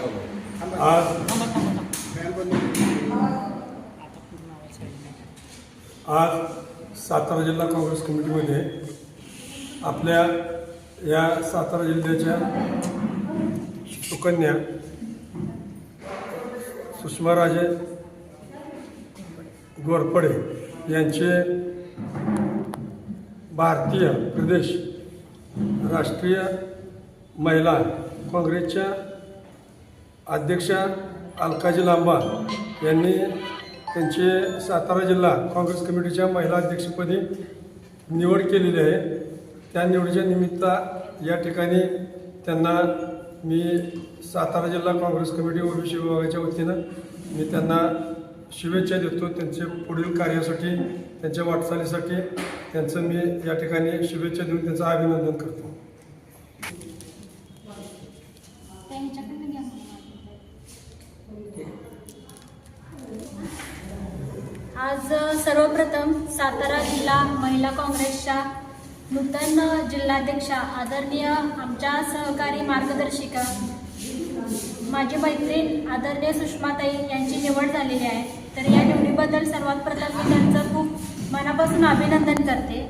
आज आज सातारा जिल्हा काँग्रेस कमिटीमध्ये आपल्या या सातारा जिल्ह्याच्या सुकन्या सुषमाराजे गोरपडे यांचे भारतीय प्रदेश राष्ट्रीय महिला काँग्रेसच्या अध्यक्षा अलकाजी लांबा यांनी त्यांचे सातारा जिल्हा काँग्रेस कमिटीच्या महिला अध्यक्षपदी निवड केलेली आहे. त्या निवडीच्या निमित्त या ठिकाणी त्यांना मी सातारा जिल्हा काँग्रेस कमिटी ओबीसी विभागाच्या वतीनं मी त्यांना शुभेच्छा देतो. त्यांचे पुढील कार्यासाठी त्यांच्या वाटचालीसाठी त्यांचं मी या ठिकाणी शुभेच्छा देऊन त्यांचं अभिनंदन करतो. आज सर्वप्रथम सातारा जिल्हा महिला काँग्रेसच्या नूतन जिल्हाध्यक्षा आदरणीय आमच्या सहकारी मार्गदर्शिका माझी मैत्रीण आदरणीय सुषमाताई यांची निवड झालेली आहे. तर या निवडीबद्दल सर्वात प्रथम मी त्यांचं खूप मनापासून अभिनंदन करते.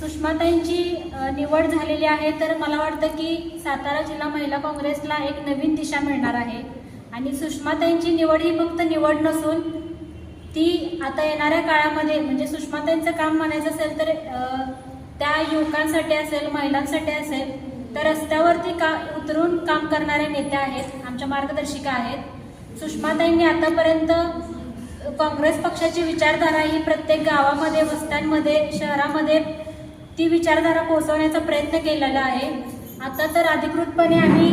सुषमाताईंची निवड झालेली आहे तर मला वाटतं की सातारा जिल्हा महिला काँग्रेसला एक नवीन दिशा मिळणार आहे. आणि सुषमाताईंची निवड ही फक्त निवड नसून ती आता येणाऱ्या काळामध्ये म्हणजे सुषमाताईंचं काम म्हणायचं असेल तर त्या युवकांसाठी असेल महिलांसाठी असेल तर रस्त्यावरती का उतरून काम करणाऱ्या नेत्या आहेत आमच्या मार्गदर्शिका आहेत. सुषमाताईंनी आतापर्यंत काँग्रेस पक्षाची विचारधारा ही प्रत्येक गावामध्ये वस्त्यांमध्ये शहरामध्ये ती विचारधारा पोहोचवण्याचा प्रयत्न केलेला आहे. आता तर अधिकृतपणे आम्ही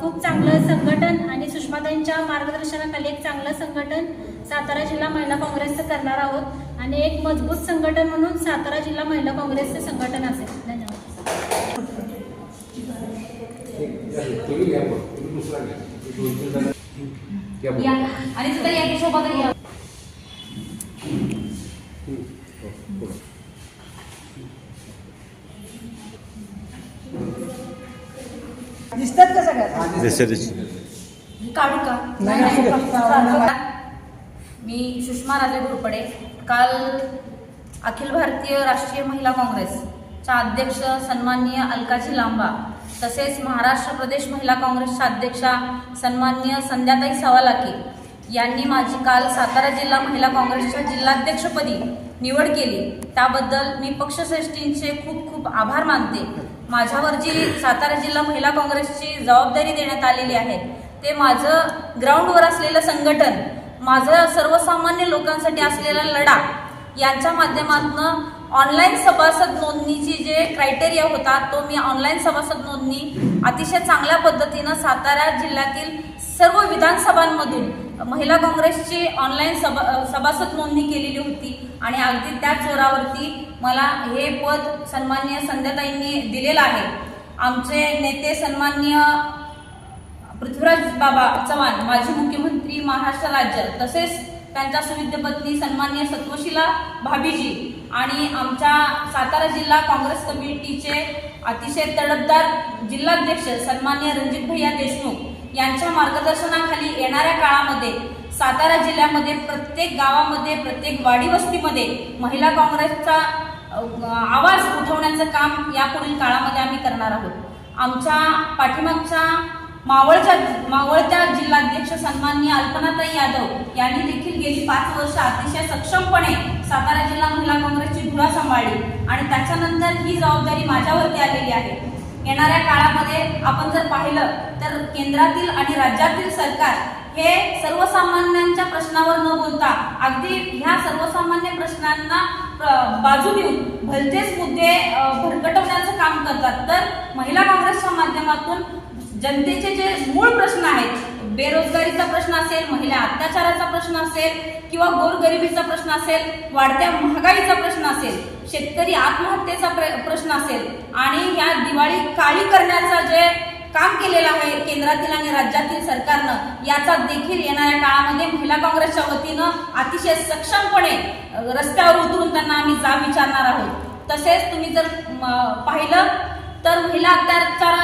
खूप चांगलं संघटन आणि सुषमाताईंच्या मार्गदर्शनाखाली एक चांगलं संघटन सातारा जिल्हा महिला काँग्रेसचं करणार आहोत. आणि एक मजबूत संघटन म्हणून सातारा जिल्हा महिला काँग्रेसचे संघटन असेल. धन्यवाद. या. आणि या. दिसतात का सगळ्यात काढू का? नाही. मी सुषमा राजे घोरपडे काल अखिल भारतीय राष्ट्रीय महिला काँग्रेसच्या अध्यक्ष सन्माननीय अलकाजी लांबा तसेच महाराष्ट्र प्रदेश महिला काँग्रेसच्या अध्यक्षा सन्माननीय संध्याताई सवालाकी यांनी माझी काल सातारा जिल्हा महिला काँग्रेसच्या जिल्हाध्यक्षपदी निवड केली. त्याबद्दल मी पक्षश्रेष्ठींचे खूप खूप आभार मानते. माझ्यावर जी सातारा जिल्हा महिला काँग्रेसची जबाबदारी देण्यात आलेली आहे ते माझं ग्राउंडवर असलेलं संघटन माझं सर्वसामान्य लोकांसाठी असलेला लढा यांच्या माध्यमातून ऑनलाईन सभासद नोंदणीची जे क्रायटेरिया होता तो मी ऑनलाईन सभासद नोंदणी अतिशय चांगल्या पद्धतीनं सातारा जिल्ह्यातील सर्व विधानसभांमधून महिला काँग्रेसची ऑनलाईन सभा सभासद नोंदणी केलेली होती. आणि अगदी त्याच जोरावरती मला हे पद सन्मान्य संध्याताईंनी दिलेलं आहे. आमचे नेते सन्माननीय पृथ्वीराज बाबा चव्हाण माजी मुख्यमंत्री महाराष्ट्र राज्य तसेच त्यांच्या सुविद्य पत्नी सन्मान्य सत्वशिला भाभीजी आणि आमच्या सातारा जिल्हा काँग्रेस कमिटीचे अतिशय तडफदार जिल्हाध्यक्ष सन्मान्य रणजित भैया देशमुख यांच्या मार्गदर्शनाखाली येणाऱ्या काळामध्ये सातारा जिल्ह्यामध्ये प्रत्येक गावामध्ये प्रत्येक वाडी वस्तीमध्ये महिला काँग्रेसचा आवाज उठवण्याचं काम यापुढील काळामध्ये आम्ही करणार आहोत. आमच्या पाठीमागच्या मावळच्या मावळच्या जिल्हाध्यक्ष सन्माननीय अल्पनाताई यादव यांनी देखील गेली पाच वर्ष अतिशय सक्षमपणे सातारा जिल्हा महिला काँग्रेसची धुरा सांभाळली आणि त्याच्यानंतर ही जबाबदारी माझ्यावरती आलेली आहे. येणाऱ्या काळामध्ये आपण जर पाहिलं तर केंद्रातील आणि राज्यातील सरकार हे सर्वसामान्यांच्या प्रश्नावर न बोलता अगदी ह्या सर्वसामान्य प्रश्नांना बाजू देऊन भलतेच मुद्दे भरकटवण्याचं काम करतात. तर महिला काँग्रेसच्या माध्यमातून जनतेचे जे मूळ प्रश्न आहेत बेरोजगारीचा प्रश्न असेल महिला अत्याचाराचा प्रश्न असेल किंवा गोरगरिबीचा प्रश्न असेल वाढत्या महागाईचा प्रश्न असेल शेतकरी आत्महत्येचा प्र- प्रश्न असेल आणि या दिवाळी काळी करण्याचा जे काम केलेलं आहे केंद्रातील आणि राज्यातील सरकारनं याचा देखील येणाऱ्या काळामध्ये महिला काँग्रेसच्या वतीनं अतिशय सक्षमपणे रस्त्यावर उतरून त्यांना आम्ही जाब विचारणार आहोत. तसेच तुम्ही जर पाहिलं तर महिला अत्याचार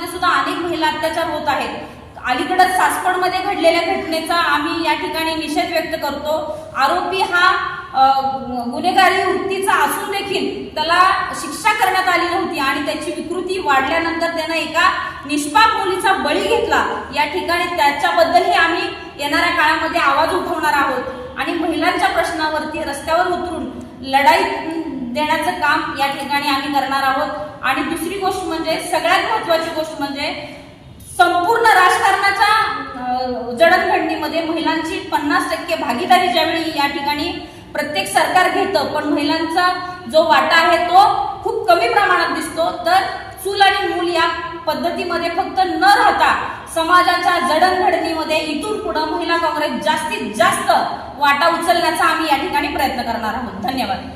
सातारा सुद्धा अनेक महिला अत्याचार होत आहेत. अलीकडच सासवडमध्ये घडलेल्या घटनेचा आम्ही या ठिकाणी निषेध व्यक्त करतो. आरोपी हा गुन्हेगारी वृत्तीचा असून देखील त्याला शिक्षा करण्यात आली नव्हती आणि त्याची विकृती वाढल्यानंतर त्यानं एका निष्पाप मुलीचा बळी घेतला. या ठिकाणी त्याच्याबद्दलही आम्ही येणाऱ्या काळामध्ये आवाज उठवणार आहोत. आणि महिलांच्या प्रश्नावरती रस्त्यावर उतरून लढाईत देण्याचं काम या ठिकाणी आम्ही करणार आहोत. आणि दुसरी गोष्ट म्हणजे सगळ्यात महत्वाची गोष्ट म्हणजे संपूर्ण राजकारणाच्या जडणघडणीमध्ये महिलांची पन्नास टक्के भागीदारी ज्यावेळी या ठिकाणी प्रत्येक सरकार घेतं पण महिलांचा जो वाटा आहे तो खूप कमी प्रमाणात दिसतो. तर चूल आणि मूल या पद्धतीमध्ये फक्त न राहता समाजाच्या जडणघडणीमध्ये इथून पुढं महिला काँग्रेस जास्तीत जास्त वाटा उचलण्याचा आम्ही या ठिकाणी प्रयत्न करणार आहोत. धन्यवाद.